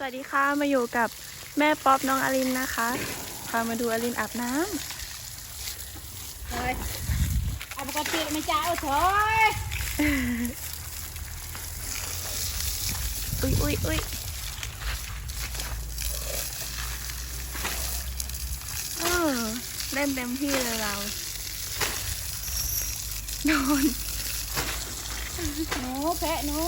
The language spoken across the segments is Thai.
สวัสดีค่ะ มาอยู่กับแม่ป๊อปน้องอลินนะคะ พามาดูอลินอาบน้ Rồi. À, bà con chị mày chạy thôi. ำอุ้ยอุ้ยอุ้ยเออเล่นเต็มที่เลยเรานอน Nó phẹ nó. หนู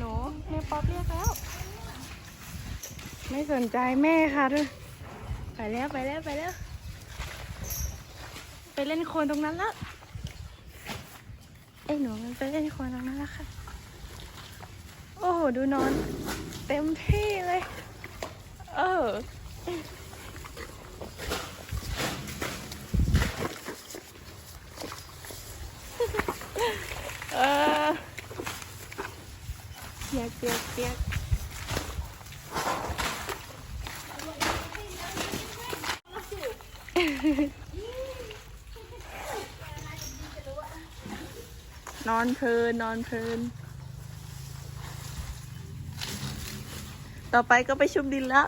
หนูแม่ป๊อปเรียกแล้ว ไม่สนใจแม่ค่ะด้วยไปแล้วไปแล้วไปแล้ว ไปเล่นโคลนตรงนั้นแล้วไอ้หนูมันไปเล่นโคลนตรงนั้นแล้วค่ะ โอ้โหดูนอน เต็มที่เลย เออ ยกเปียกเปียกนอนเพลินนอนเพลิน ต่อไปก็ไปชุบดินแล้ว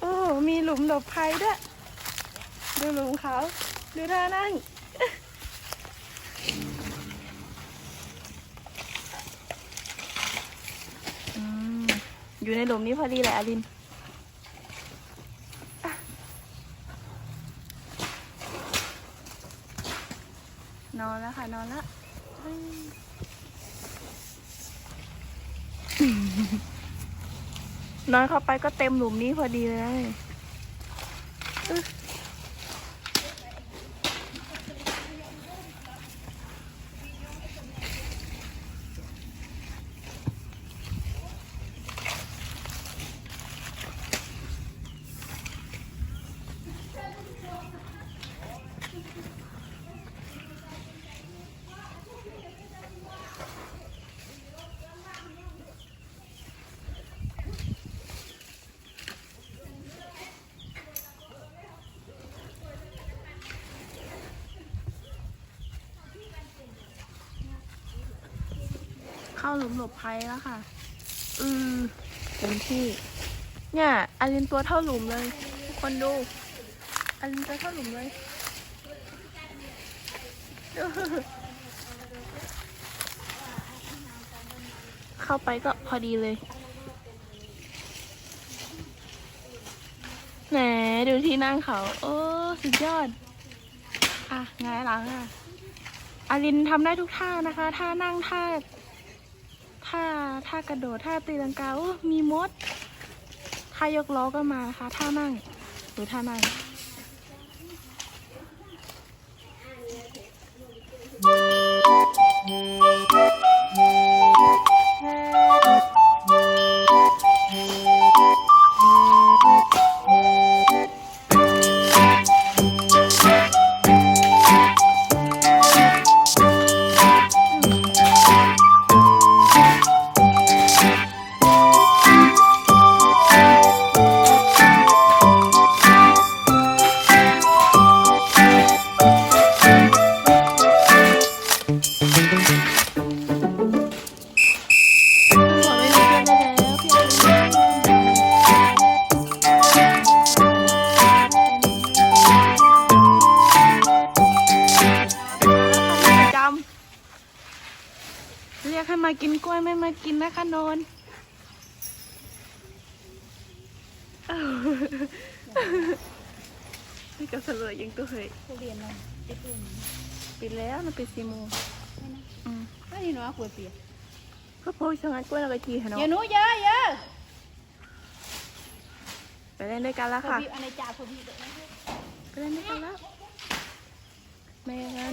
โอ้มีหลุมหลบภัยด้วย ดูหลุมเขา ดูท่านั่ง อยู่ในหลุมนี้พอดีแหละอลิน นอนแล้วค่ะ นอนแล้วนอนเข้าไปก็เต็มหลุมนี้พอดีเลย เข้าหลุมหลบภัยแล้วค่ะ อือเต็มที่ เนี่ยอารินตัวเท่าหลุมเลย ทุกคนดูอารินตัวเท่าหลุมเลยเข้าไปก็พอดีเลย แหมดูที่นั่งเขา โอ้ สุดยอด อะไงายหลังอะอารินทำได้ทุกท่านะคะ ท่านั่งท่า ท่าท่ากระโดดท่าตีลังกาโอ้มีมดท่ายกล้อก็มานะคะท่านั่งหรือท่านั่ง เรียกให้มากินกล้วยไม่มากินนะคะนนอ้าวนี่ก็เสลยยังตัวเหย Cô điền này. Cái tiền. ปิดแล้วมันปิดสี่โมง Đây này. อืม Cái gì nó của tiền. ก็พสต์งานกล้วยเราก็จีให้เนาะ Giờ núi giờ giờ. ไปเล่นด้วยกันแล้วค่ะ Thôi bị anh này chả thôi bị đợi nó. ไปเล่นด้วยกันแล้วไปกัน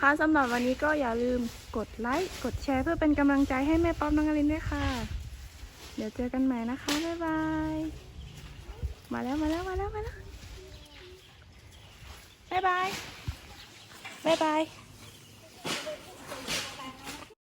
ค่ะสำหรับวันนี้ก็อย่าลืมกดไลค์กดแชร์เพื่อเป็นกำลังใจให้แม่ป๊อปน้องอลินด้วยค่ะ เดี๋ยวเจอกันใหม่นะคะ บ๊ายบาย มาแล้วมาแล้วมาแล้วมาแล้วบ๊ายบายบ๊ายบาย